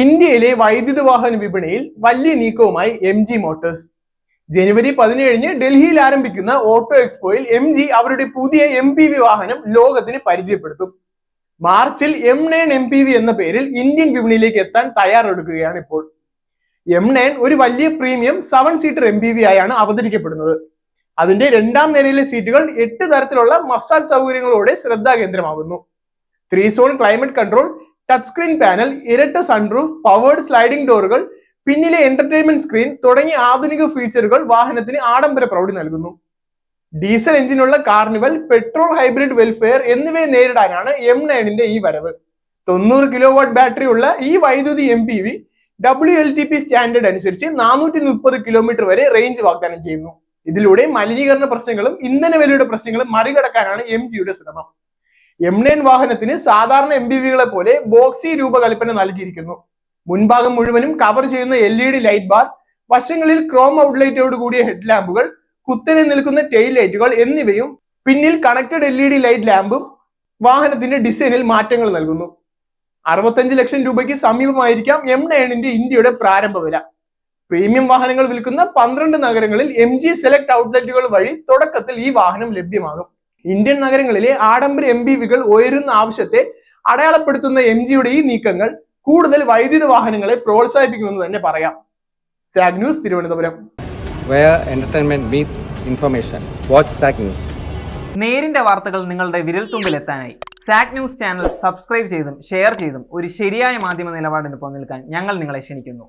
ഇന്ത്യയിലെ വൈദ്യുത വാഹന വിപണിയിൽ വലിയ നീക്കവുമായി എം ജി മോട്ടോഴ്സ് ജനുവരി പതിനേഴിന് ഡൽഹിയിൽ ആരംഭിക്കുന്ന ഓട്ടോ എക്സ്പോയിൽ എം ജി അവരുടെ പുതിയ എം പി വി വാഹനം ലോകത്തിന് പരിചയപ്പെടുത്തും. മാർച്ചിൽ M nine M P V എന്ന പേരിൽ ഇന്ത്യൻ വിപണിയിലേക്ക് എത്താൻ തയ്യാറെടുക്കുകയാണ് ഇപ്പോൾ. എം നയൻ ഒരു വലിയ premium seven seater M P V ആയാണ് അവതരിക്കപ്പെടുന്നത് അതിന്റെ രണ്ടാം നിരയിലെ സീറ്റുകൾ എട്ട് തരത്തിലുള്ള മസാജ് സൗകര്യങ്ങളോടെ ശ്രദ്ധാകേന്ദ്രമാകുന്നു. Three zone climate control touch screen panel ഇരട്ട സൺറൂഫ് പവേർഡ് സ്ലൈഡിംഗ് ഡോറുകൾ പിന്നിലെ എന്റർടൈൻമെന്റ് സ്ക്രീൻ തുടങ്ങിയ ആധുനിക ഫീച്ചറുകൾ വാഹനത്തിന് ആഡംബര പ്രൗഢി നൽകുന്നു. ഡീസൽ എഞ്ചിനുള്ള കാർണിവൽ പെട്രോൾ ഹൈബ്രിഡ് വെൽഫെയർ എന്നിവയെ നേരിടാനാണ് എം നയനിന്റെ ഈ വരവ്. തൊണ്ണൂറ് കിലോ വാട്ട് ബാറ്ററി ഉള്ള ഈ വൈദ്യുതി M P V W L T P standard അനുസരിച്ച് നാനൂറ്റി മുപ്പത് കിലോമീറ്റർ വരെ റേഞ്ച് വാഗ്ദാനം ചെയ്യുന്നു. ഇതിലൂടെ മലിനീകരണ പ്രശ്നങ്ങളും ഇന്ധന വിലയുടെ പ്രശ്നങ്ങളും മറികടക്കാനാണ് എം ജിയുടെ ശ്രമം. എം നയൻ വാഹനത്തിന് സാധാരണ എം പോലെ ബോക്സി രൂപകൽപ്പന നൽകിയിരിക്കുന്നു. മുൻഭാഗം മുഴുവനും കവർ ചെയ്യുന്ന L E D light bar വശങ്ങളിൽ ക്രോം ഔട്ട്ലൈറ്റോട് കൂടിയ ഹെഡ് ലാമ്പുകൾ കുത്തനെ നിൽക്കുന്ന ടെയിൽ ലൈറ്റുകൾ എന്നിവയും പിന്നിൽ connected L E D light ലാമ്പും വാഹനത്തിന്റെ ഡിസൈനിൽ മാറ്റങ്ങൾ നൽകുന്നു. അറുപത്തഞ്ച് ലക്ഷം രൂപയ്ക്ക് സമീപമായിരിക്കാം എം നയണിന്റെ ഇന്ത്യയുടെ പ്രാരംഭ വില. പ്രീമിയം വാഹനങ്ങൾ വിൽക്കുന്ന പന്ത്രണ്ട് നഗരങ്ങളിൽ എം ജി സെലക്ട് ഔട്ട്ലെറ്റുകൾ വഴി തുടക്കത്തിൽ ഈ വാഹനം ലഭ്യമാകും. ഇന്ത്യൻ നഗരങ്ങളിലെ ആഡംബര എം ബി വികൾ ഉയരുന്ന ആവശ്യത്തെ അടയാളപ്പെടുത്തുന്ന എം ജിയുടെ ഈ നീക്കങ്ങൾ കൂടുതൽ വൈദ്യുത വാഹനങ്ങളെ പ്രോത്സാഹിപ്പിക്കുമെന്ന് തന്നെ പറയാം. SAC news Thiruvananthapuram. Entertainment meets information watch Watch SAC News. നേരിന്റെ വാർത്തകൾ നിങ്ങളുടെ വിരൽത്തുമ്പിൽ എത്താനായി സാക് ന്യൂസ് ചാനൽ സബ്സ്ക്രൈബ് ചെയ്തും ഷെയർ ചെയ്തും ഒരു ശരിയായ മാധ്യമ നിലപാടിന് നിൽക്കാൻ ഞങ്ങൾ നിങ്ങളെ ക്ഷണിക്കുന്നു.